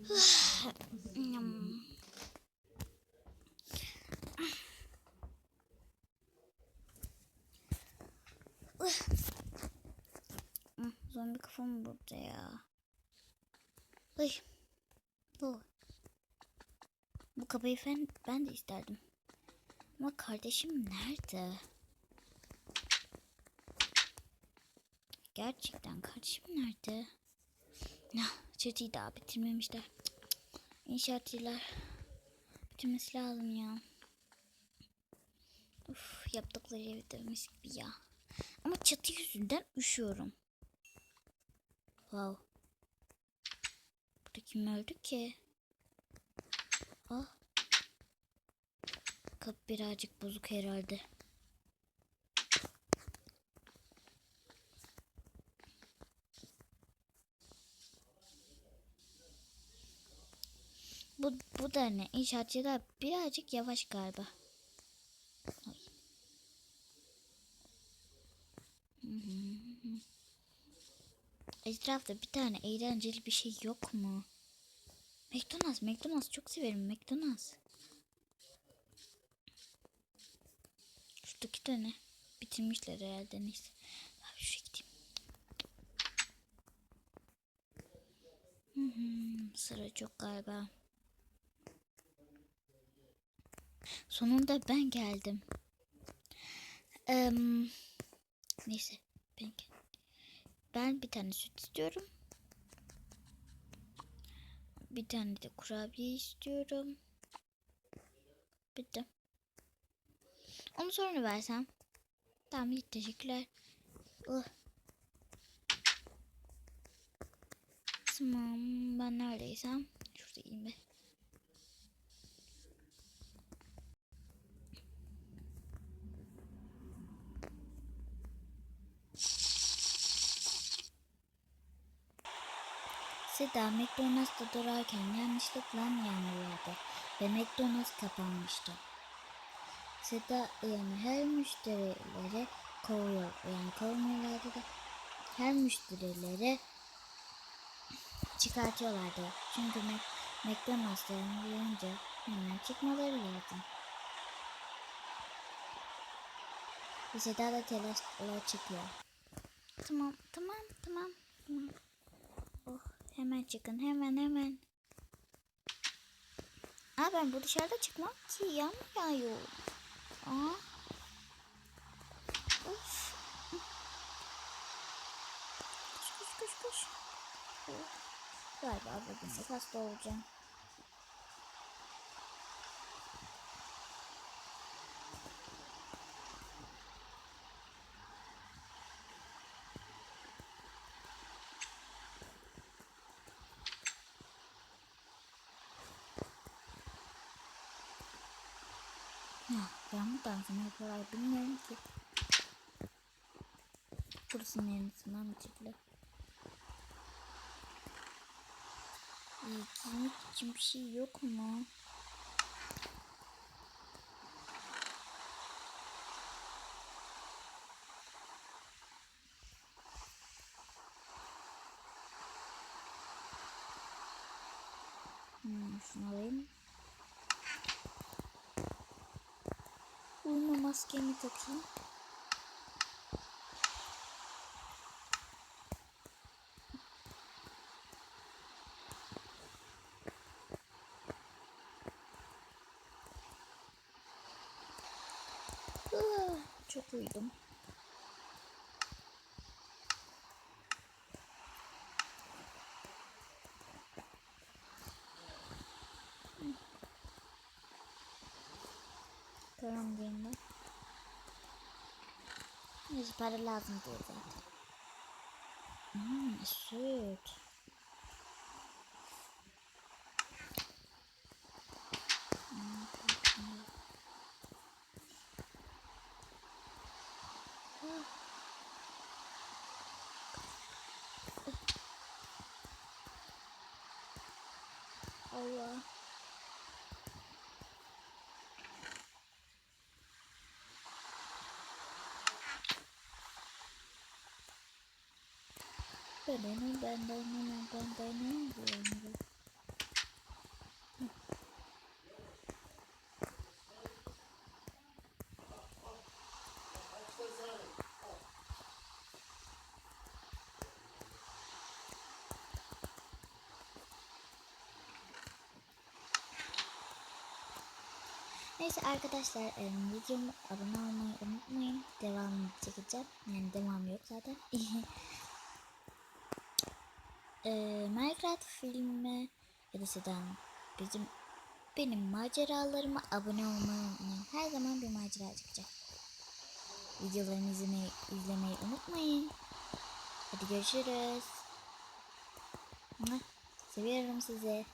Hmm, Zombi kafam burada ya. Ay. Bu. Bu kapıyı ben, ben de isterdim. Ama kardeşim nerede? Gerçekten kardeşim nerede? Ah, çatıyı daha bitirmemişler. İnşaatçılar bitirmesi lazım ya. Uf, yaptıkları evi dövmüş gibi ya. Ama çatı yüzünden üşüyorum. Wow. Burada kim öldü ki? Ah. Kapı birazcık bozuk herhalde. Bu, bu da ne? İnşaatçılar birazcık yavaş galiba. Etrafta bir tane eğlenceli bir şey yok mu? McDonald's, McDonald's çok severim McDonald's. Şuradaki tane bitirmişler herhalde neyse. Abi şuraya gideyim. Hı, sıra çok galiba. Sonunda ben geldim. Em, neyse ben. Ben bir tane süt istiyorum. Bir tane de kurabiye istiyorum. Bitti. Onu sonra versem. Tamam iyi teşekkürler. Oh. Tamam ben neredeysem şuradayım be. Seda McDonald's'ta durarken yanlışlıkla yağdı ve McDonald's kapanmıştı. Seda yani her müşterilere kovuyor. Yani kovmuyorlardı da her müşterilere çıkartıyorlardı. Çünkü Mac McDonald's'ların duyunca hemen çıkmaları lazım. Seda da telaşla çıkıyor. Tamam, tamam, tamam, tamam. Hemen çıkın, hemen, hemen. Aa ben bu dışarıda çıkmam ki yağmur yağıyor. Aa. Of. Koş koş koş koş. Galiba bugün hasta olacağım. Ya yağmurdan sonra yapıyorlar bilmiyorum ki. Burasının yanısından mı çekilir? Giymek için bir şey yok mu? Hmm, şunu alayım. Maskemi takayım. Ah, Çok uyudum. Param yerinde. Neyse para lazım diyor zaten. Hmm, süt. Hmm, ben ben de ben de onu. Neyse arkadaşlar e, videomu abone olmayı unutmayın. Devamını çekeceğim. Yani devam yok zaten. e, Minecraft filmi ya da sizden bizim benim maceralarıma abone olmayı. Her zaman bir macera çıkacak. Videolarımı izlemeyi, izlemeyi unutmayın. Hadi görüşürüz. Seviyorum sizi.